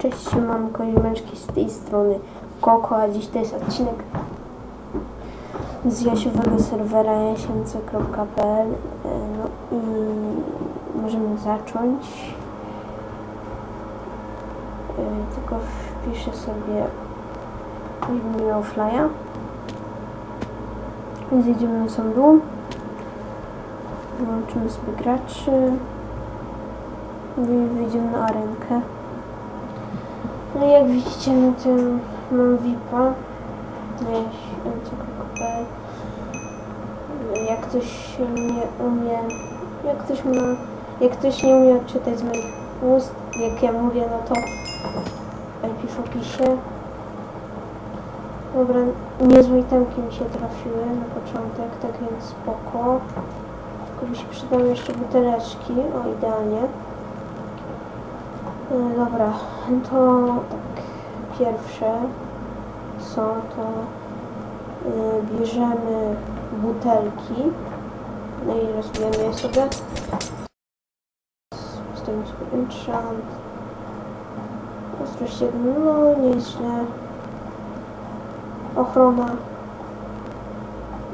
Cześć, mam Koziemeczki z tej strony Koko, a dziś to jest odcinek z jasiowego serwera jasience.pl No i możemy zacząć. E, Tylko wpiszę sobie, żebym miał flya. Więc jedziemy na sam dół. Włączymy sobie graczy. I wyjdziemy na arenkę. No jak widzicie na tym mam VIPa. Jak ktoś nie umie, jak ktoś ma, jak ktoś nie umie odczytać z moich ust, jak ja mówię, no to IP w opisie. Dobra, niezłe itemki mi się trafiły na początek, tak więc spoko. Tylko mi się przydały jeszcze buteleczki, o idealnie. E, Dobra, to tak, pierwsze co to y, bierzemy butelki no i rozbijemy je sobie. Postawimy sobie enchant. Ostrość 1, no nieźle. Ochrona.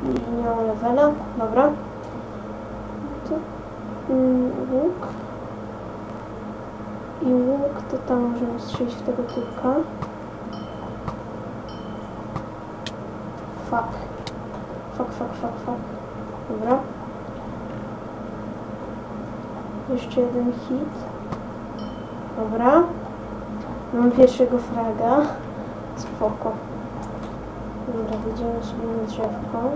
I nie mam levela, dobra. To, mm, łuk. I łuk to tam możemy strzelić w tego typka. Fuck. Fuck, fuck, fuck, fuck. Dobra. Jeszcze jeden hit. Dobra. Mam pierwszego fraga. Spoko. Dobra, wyjdziemy sobie na drzewko.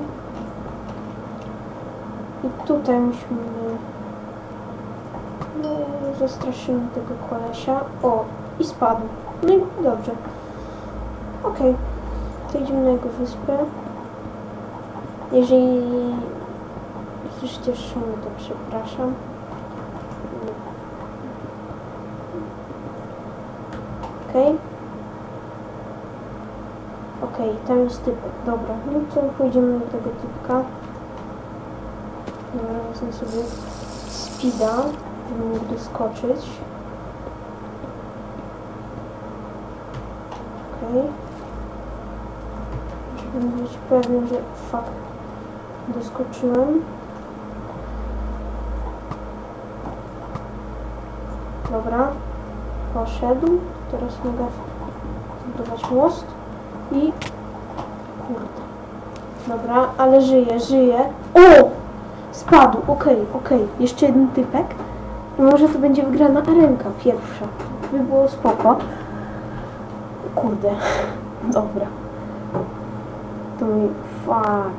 I tutaj musimy... No, zastraszymy tego kolesia. O, i spadł. No i dobrze. Okej. To idziemy na jego wyspę. Jeżeli słyszycie szum, to przepraszam. Okej. Okej, tam jest typek. Dobra, no to pójdziemy do tego typka. Dobra, sobie speeda, doskoczyć. Okej. Żeby być pewny, że fuck, doskoczyłem. Dobra, poszedł. Teraz mogę zbudować most i kurde. Dobra, ale żyje, żyje. O! Spadł, okej, okej. Jeszcze jeden typek. Może to będzie wygrana arenka pierwsza. By było spoko. Kurde. Dobra. To mi... Fuck.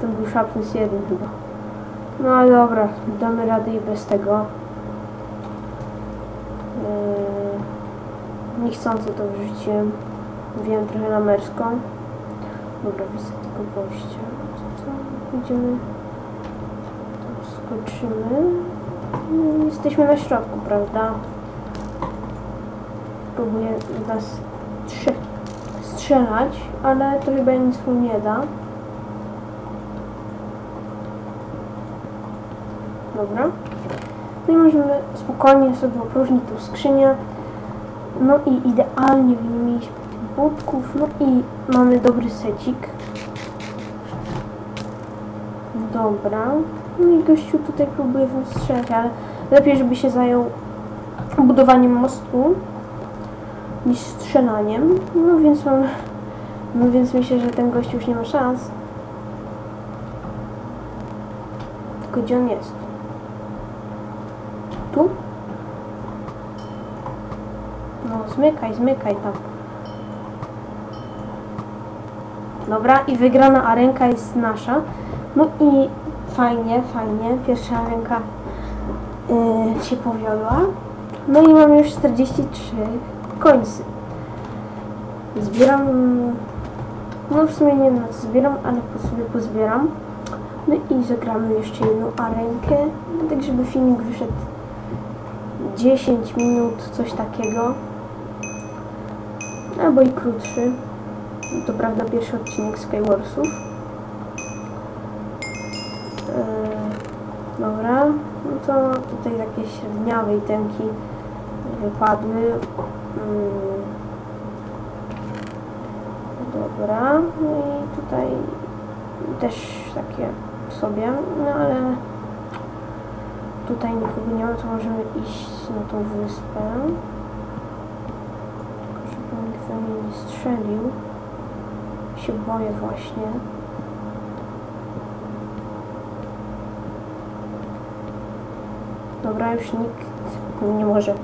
To był Sharpness 1 chyba. No ale dobra, damy radę i bez tego. Yy, niechcący to wrzuciłem. Wiem trochę na merską. Dobra, widzę tego gościa. Co to? Idziemy... Tu skoczymy. Jesteśmy na środku, prawda? Próbuję nas strze strzelać, ale to chyba nic mu nie da. Dobra. No i możemy spokojnie sobie opróżnić tą skrzynię. No i idealnie w nim mieliśmy tych budków. No i mamy dobry secik. Dobra. No i gościu tutaj próbuje wam strzelać, ale lepiej, żeby się zajął budowaniem mostu niż strzelaniem. No więc mam... No więc myślę, że ten gościu już nie ma szans. Tylko gdzie on jest? Tu? No zmykaj, zmykaj tam. Dobra, i wygrana arenka jest nasza. No i fajnie, fajnie. Pierwsza arenka yy, się powiodła. No i mam już 43 końcy. Zbieram... No w sumie nie co zbieram, ale po sobie pozbieram. No i zagramy jeszcze jedną arenkę, tak żeby filmik wyszedł 10 minut, coś takiego. Albo i krótszy. To prawda pierwszy odcinek Skywarsów. Dobra, no to tutaj takie średniowe itemki wypadły. Mm. Dobra, no i tutaj też takie sobie, no ale tutaj nikogo nie ma, to możemy iść na tą wyspę. Tylko żeby nikt we mnie nie strzelił. Się boję właśnie. Dobra, już nikt nie może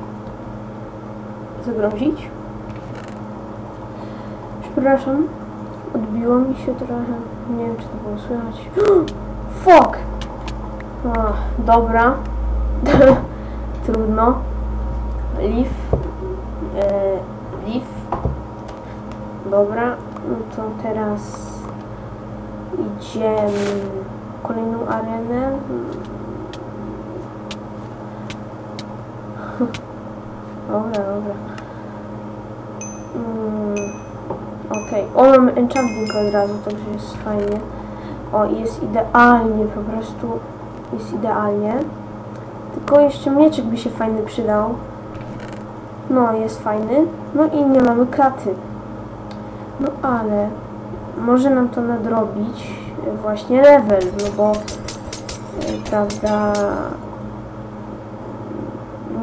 zagrozić. Przepraszam, odbiło mi się trochę. Nie wiem, czy to było słychać. Fuck! Dobra. Trudno. Leaf. E, leaf. Dobra, no to teraz idziemy w kolejną arenę. Dobra, dobra. Mm, Okej, o mam enchanting od razu, także jest fajnie. O, jest idealnie, po prostu jest idealnie. Tylko jeszcze mieczek by się fajny przydał. No, jest fajny. No i nie mamy kraty. No ale może nam to nadrobić e, właśnie level, no bo e, prawda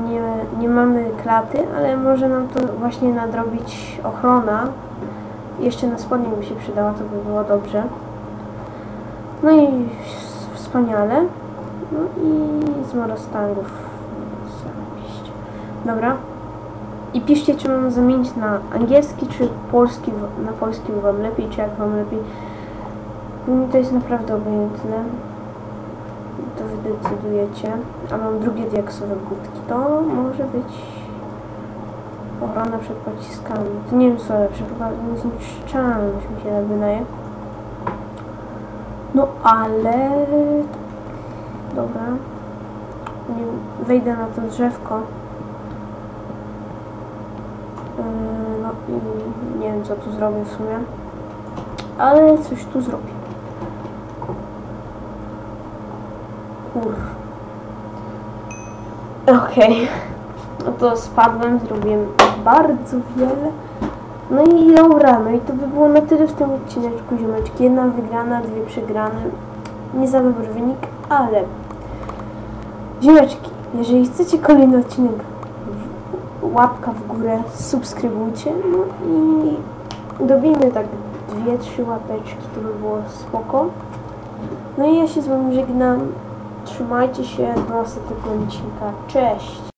nie, nie mamy klaty, ale może nam to właśnie nadrobić ochrona. Jeszcze na spodnie by się przydała, to by było dobrze. No i wspaniale. No i z Morostangów. Dobra. I piszcie, czy mam zamienić na angielski, czy polski, na polski wam lepiej, czy jak wam lepiej. Mi to jest naprawdę obojętne. Decydujecie. A mam drugie diaksowe budki. To może być ochrona przed pociskami. To nie wiem co lepsze, chyba niezniszczalność mi się tak wydaje. No ale... Dobra. Nie, wejdę na to drzewko. Yy, No i nie wiem co tu zrobię w sumie. Ale coś tu zrobię. Okej. No to spadłem, zrobiłem bardzo wiele. No i dobra, no i to by było na tyle w tym odcineczku, ziomeczki. Jedna wygrana, dwie przegrane. Nie za dobry wynik, ale... Ziomeczki, jeżeli chcecie kolejny odcinek, łapka w górę, subskrybujcie. No i dobijmy tak dwie, trzy łapeczki, to by było spoko. No i ja się z wami żegnam. Trzymajcie się, do następnego odcinka. Cześć!